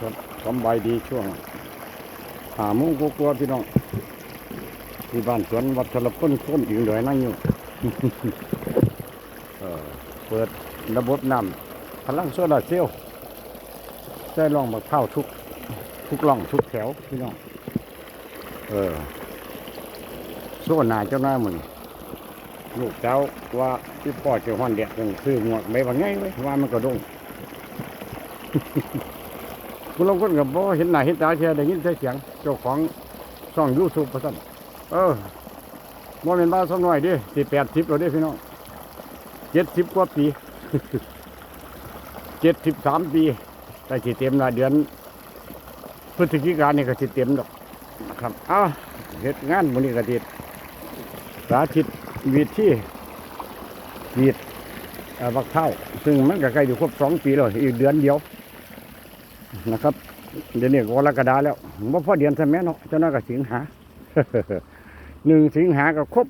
ครับสำบายดีช่วงหามุ้งกลัวๆพี่น้องที่บ้านสวนวัดชรพลต้นอีกหน่อยนั่งอยู่เปิดระบบน้ำพลังโซลาเซลล์ได้ลองมาเข้าทุก ทุกล่องทุกแถวพี่น้องเออโซนาเจ้าหน้ามันลูกเจ้าว่าที่พ่อเจ้าห้อนเดียดยังซื้อหมวกไม่ว่าไงไว้ว่ามันก็ดง คุณลงคนกับบ่เห็นหน้าเห็นตาเทียได้ยินแต่เสียงเจ้าของช่องยูทูบประสันเออบ่เป็นบ้าสักหน่อยดิสิแปดสิบแล้วด้พี่น้องเจ็ดสิบกว่าปีเจ็ดสิบสามปีแต่สิเต็มละเดือนพฤศจิกายนนี่ก็สิเต็มดอกครับอ้าวเฮ็ดงานมื้อนี้ก็ติดสาธิตวิธีวีดบักเท่า ซึ่งมันก็ใกล้อยู่ครบสองปีแล้วอีกเดือนเดียว นะครับ เดี๋ยวนี้กรกฎาแล้วว่าพอเดือนใช่ไหมเนาะเจ้าน้อยก็สิงหาหนึ่งสิงหาก็ครบ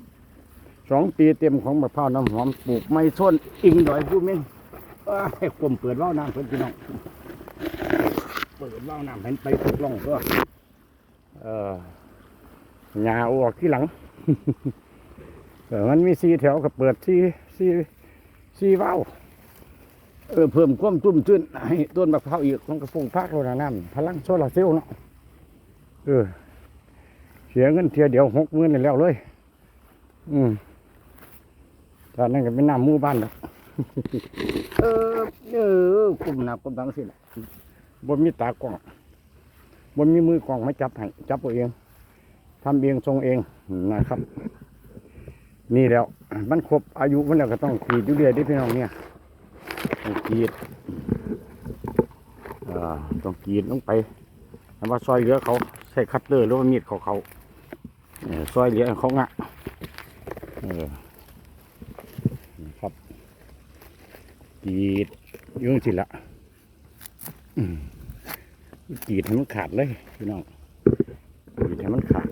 สองปีเต็มของมะพร้าวน้ำหอมปลูกไม่ส้นอิงดอยผู้เม่นเอ้ยกลมเปิดว่าวน้ำเพิ่นพี่น้องเปิดว่าวน้ำเห็นไปทุกล่องก็เออหาออกที่หลังเออมันมีสีแถวก็เปิดสีสีสีว่าว เออเพิ่มความจุ่มชื้นให้ต้นมะพร้าวอีกมันก็ปลูกพักโลนาน้ำพลังโซลาร์เซลล์เนาะเออ เสียเงินเทียเดียวหกหมื่นนี่แล้วเลย อืมตอนนั้นก็เป็นน้ำหมู่บ้านแล้วเออเออกลุ่มหนักกลุ่มตังสิละบนมีตากล้องบนมีมือกล้องไม่จับให้จับเอาเองทำเองทรงเองนะครับ นี่แล้ว มันครบอายุมันแล้วก็ต้องขีดอยู่เรื่อยๆเดิพี่น้องเนี่ย ต้องกรีดต้องกรีดลงไปแล้วว่าซอยเหลือเขาใช้คัตเตอร์หรือว่ามีดเขาเขาซอยเหลือเขางะนะครับกรีดอยุ่งสิละกรีดให้มันขาดเลยพี่น้องกรีดให้มันขาด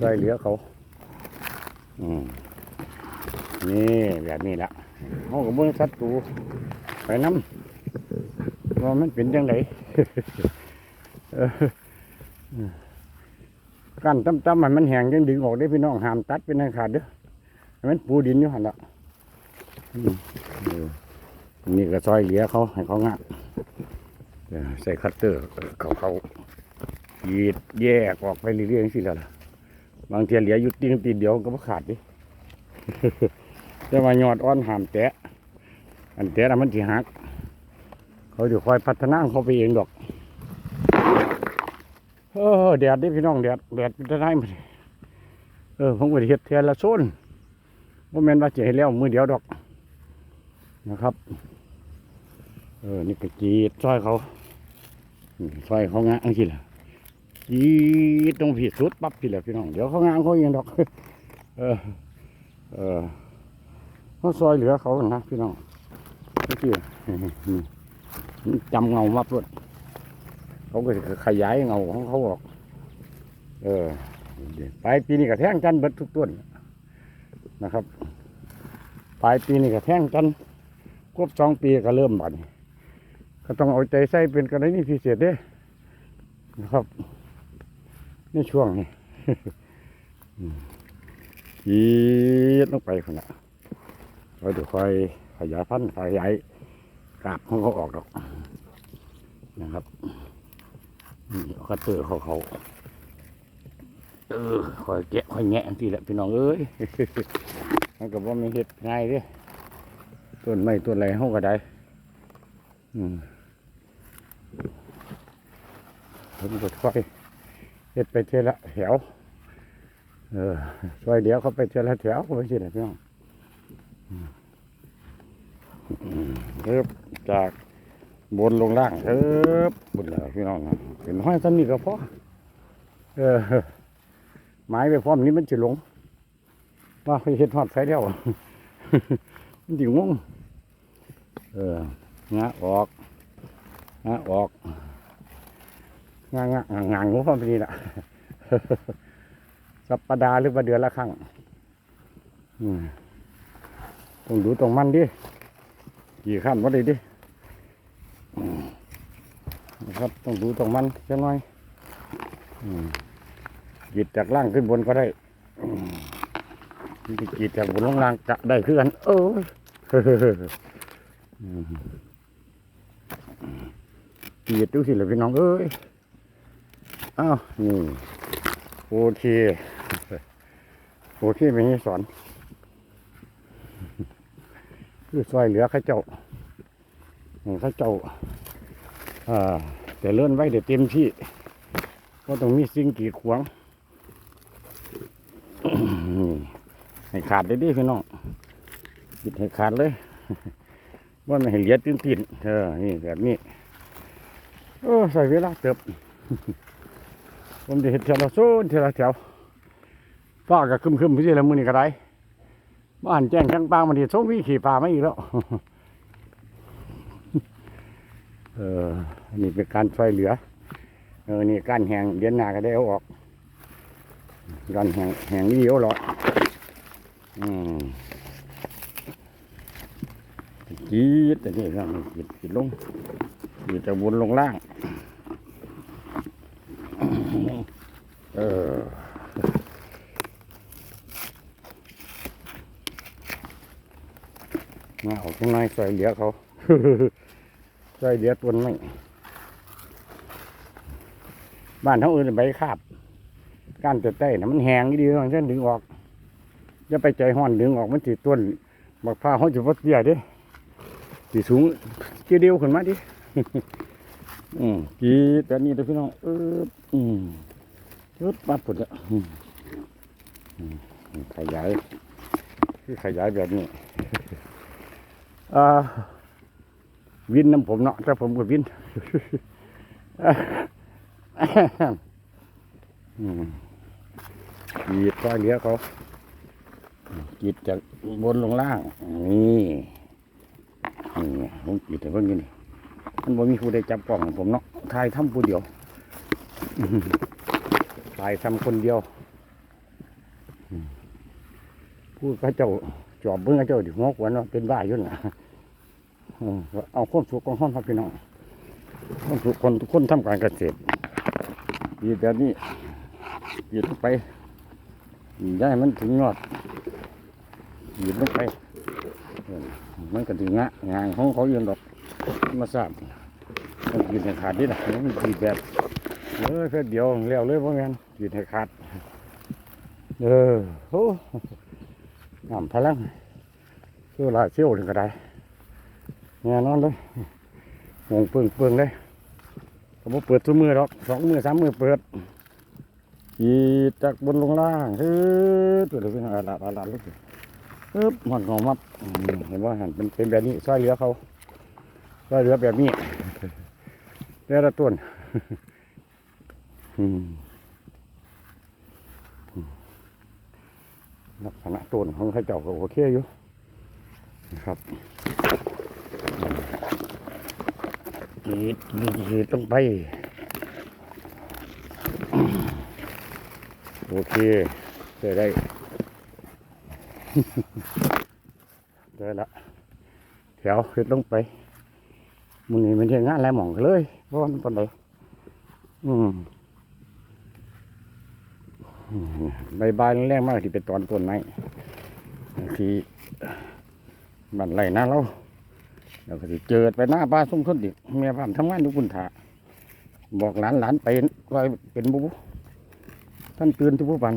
ซอยเหลือเขา อืมนี่แบบนี้ละ เขาก็เบิ่งสัตว์ตูไปน้ำว่ามันเป็นยังไงกันตั้มๆมันมันแห้งยังดึงออกได้พี่น้องหามตัดเป็นอันขาดเด้อมันปูดินอยู่หันละนี่ก็ซอยเหลียเขาให้เขางะเออใส่คัตเตอร์เขาเขาขีดแยกออกไปเรื่อยๆสิแล้วล่ะบางเทีเหลียอยู่ตีนตีนเดียวก็ขาดดิ แต่ว่ายอดอ่อนหามแตะอันแตะน่ะมันสิหัก เขาจะคอยพัฒนาเขาไปเองดอกเออแดดเดิพี่น้องแดดแดดเป็นได้มาเออผมก็ได้เฮ็ดเทียนละโซนว่าแมนว่าจะให้แล้วมือเดียวดอกนะครับ เออนี่ก็กรีดซอยเขาซอยเขางะอังสิล่ะกรีดตรงผิดสุดปั๊บพี่แหละพี่น้องเดี๋ยวเขางางเขาเองดอก เออเออ เขาซอยเหลือเขานะพี่น้องนี่คือนี่จำเงามาพรวดเขาก็ขยายเงาของเขาออก เออปลายปีนี้ก็แท่งกันเบิดทุกต้นนะครับปลายปีนี้ก็แท่งกันครบสองปีก็เริ่มบันก็ต้องเอาใจใส่เป็นกรณีพิเศษเด้นะครับในช่วงนี้ยีดลงไปคนละ เราเดี๋ยวค่อยขยายพันธุ์ขยายกาบของเขาออกดอกนะครับนี่เอาคัตเตอร์เขาเขาเออคอยแกะคอยแงะทีละพี่น้องเอ้ยมันก็บ่มีเห็ดง่ายเด้ต้นไม้ต้นอะไรเขาก็ได้อืมผมก็ค่อยเห็ดไปเทละแถวเออช่วยเดี๋ยวเขาไปเจอละแถวเขาไปสินะพี่น้อง อืมอืมเริ่มจากบนลงล่างเออบนแล้วพี่น้องเห็นห้อยซ้ำนี่ก็พอเออไม้ไปพร้อมนี้มันจะหลง ว่าเขาเห็ดหอดใส่เดียวมันจิงงเอองะออกงะออกงะงงะงะงูพร้อมทีละสัปปดาห์หรือว่าเดือนละครั้งอืม ต้องดูตรงมันดิกี่ขั้นว่าได้ดินะครับต้องดูตรงมันจังหน่อยกีดจากล่างขึ้นบนก็ได้อืมกรีดจากบนลงล่างจะได้คือกันเอออืมกรีดดูสิเลยพี่น้องเอ้ยอ้าวนี่โอเคโอเคไม่ให้สอน คือซอยเหลือข้าเจ้าข้าเจ้าอ่าแต่เลื่อนไว้เดี๋ยวเต็มที่ ก็ต้องมีสิ่งกีดขวางนี่ให้ขาดได้ดิพี่น้องปิดให้ขาดเลยว่าไม่ให้เหลียดตื้นตีนเออนี่แบบนี้โอ้ใส่เวลาเติบผมจะเห็นเทละโซนเทละแถวฟ้าก็คึมคึมพี่สิละมือนี่ก็ได้ บ้านแจ้งข้างปางมันดีส่งวิ่ขี่ป่ามาอีกแล้ว เออนนี้เป็นการช่วยเหลือ เออ นี่การแหงเดือนหน้าก็ได้เอาออกการแหงแหงนี่เอาหรออืมจีดแต่นี่ก็มันจีดจีดลงจีดจะวนลงล่าง เออ มาออกข้างในซอยเหลือเขาซอยเหลือตัวไม่บ้านเขาอื่นใบคาบก้านแต่ใต้นะมันแห้งดีๆฉันดึงออกอย่าไปใจห้อนดึงออกมันติดต้นบักผ้าเขาจะวัดเสียด้สีสูงเกี่ยวเดียวขึ้นมาดิอืมกีแต่นี่เด้อพี่น้องเอออืมยุดมาปุดอืมอืมขยาย คือขยายแบบนี้ วินน้ำผมเนาะแต่ผมก็วินอืมกีดก็เลี้ยเขากีดจากบนลงล่าง นี่นี่ผมกีดแต่เพิ่งนี่นี่มันบ่มีผู้ใดจับกล้องผมเนาะถ่ายทำผู้เดียวถ่ายทำคนเดียวผู้ก็เจ้า จอบเบิ่งเจ้าดิหัวขวนเนาะเป็นบ้าอยู่นะเอาความสุขของห้องครับพี่น้องความสุขคนทุกคนทำการเกษตรดีแบบนี้ยืดลงไปย้ายมันถึงยอดยืดลงไปมันก็ถึงงะงานของเขาอยู่ดอกมาทราบมันยืดให้ขาดดินะมันยืดแบบเออแค่เดียวแล้วเลยพ่อแม่ยืดให้ขาดเออโอ้ น้ำพลังเชื่อลายเชี่ยวถึงกระไดแน่นอนเลยงงเปิงเปิงเลยก็บ่เปิดทุกมือหรอกสองมือสามมือเปิดขีดจากบนลงล่างเฮ้ยตัวเล็กอาลาอาลาลูกปึ๊บมันงอมับอืมเห็นว่าหันเป็นเป็นแบบนี้ช่วยเหลือเขาช่วยเหลือแบบนี้แต่ละต้นอืม ลักษณะต้นของข้าเจ้าก็โอเคอยู่นะครับกีดกีดต้องไป โอเคได้ได้ได้ละแถวเฮ็ดลงไปมันนี่มันจะงานอะไรหมองกันเลยเพราะว่ามันตอนไหนอืม ใบใบาแรงมากที่เป็นตอนต้นไม้ที่บันไหลหน้าเราแล้วก็สิเจอไปหน้าบ้าสุ่มทนดิแม่บ้านทำงานอยู่กุนถาบอกหลานหลานไปว่าเป็นบุบท่านตื่นทุกวัน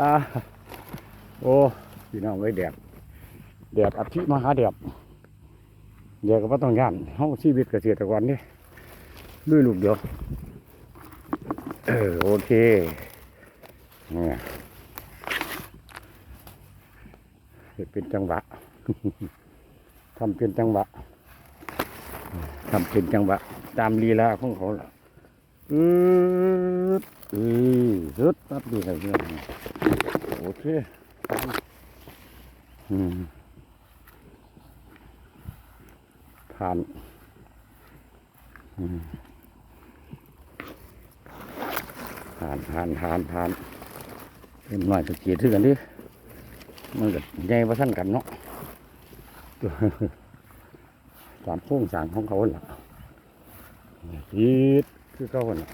อ่าโอ้พี่น้องไว้แดดแดดอภิมหาแดดแดดก็บ่ต้องย่านเฮาชีวิตเกษตรกรนี่ด้วยลูกเดียวเออโอเค นี่เป็นจังหวะทำเป็นจังหวะทำเป็นจังหวะ ตามลีลาของเขาล่ะอืดอือฮึดปั๊บดีเลยเนี่ยโอเคอืมผ่านอืมผ่านผ่านผ่านผ่าน เป็นหน่อยตะเกียบถือกันดิมันก็ใหญ่ประทันกันเนาะตามโค้งสางของเขาหละยีดคือเก่าน่ะ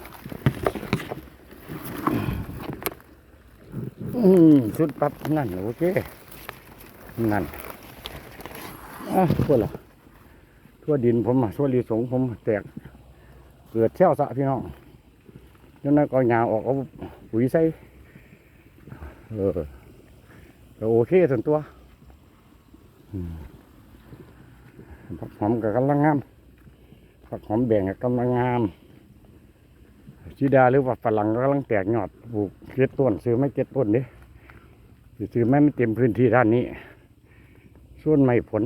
อืมสุดปั๊บนั่นโอเค นั่นอะทั่วละทั่วดินผมอะทั่วรีสงผมแตก เกิดแช่วสะพี่น้องยังนั้นก็ยาวออกเอาปุ๋ยใส่ เออโอเคส่วนตัวผักหอมกับกำลังงามผักหอมแบ่งกับกำลังงามชีดาหรือว่าฝรั่งก็กำลังแตกยอดปลูกเก็ดต้นซื้อไม่เก็ดต้นเด้ซื้อไม่ไม่เต็มพื้นที่ด้านนี้ส่วนไม่ผล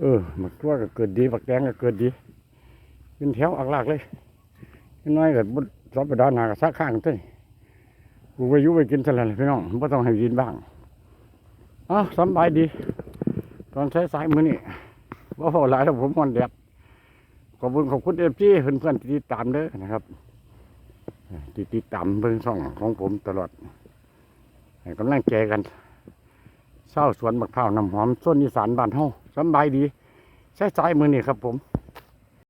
เออหมักตัวก็เกิดดีบักแดงก็เกิดดีเป็นแถวอักลากเลยนิดน้อยก็บุ สอบไปดานหนากับซักข้างต้นกูไปยุไปกินสลัดพี่น้องไม่ต้องให้ยินบ้างอะสบายดี ตอนใช้สายมือนี่ว่าพอหลายแล้วผมมันแดดขอบคุณขอบคุณเอฟซีเพื่อนๆที่ติดตามเด้อนะครับที่ติดตามเบิ่งช่องของผมตลอดกำลังใจกันเศร้าสวนมะพร้าวน้ำหอมส้นอีสานบ้านเฮาสบายดี ใช้สายมือนี่ครับผม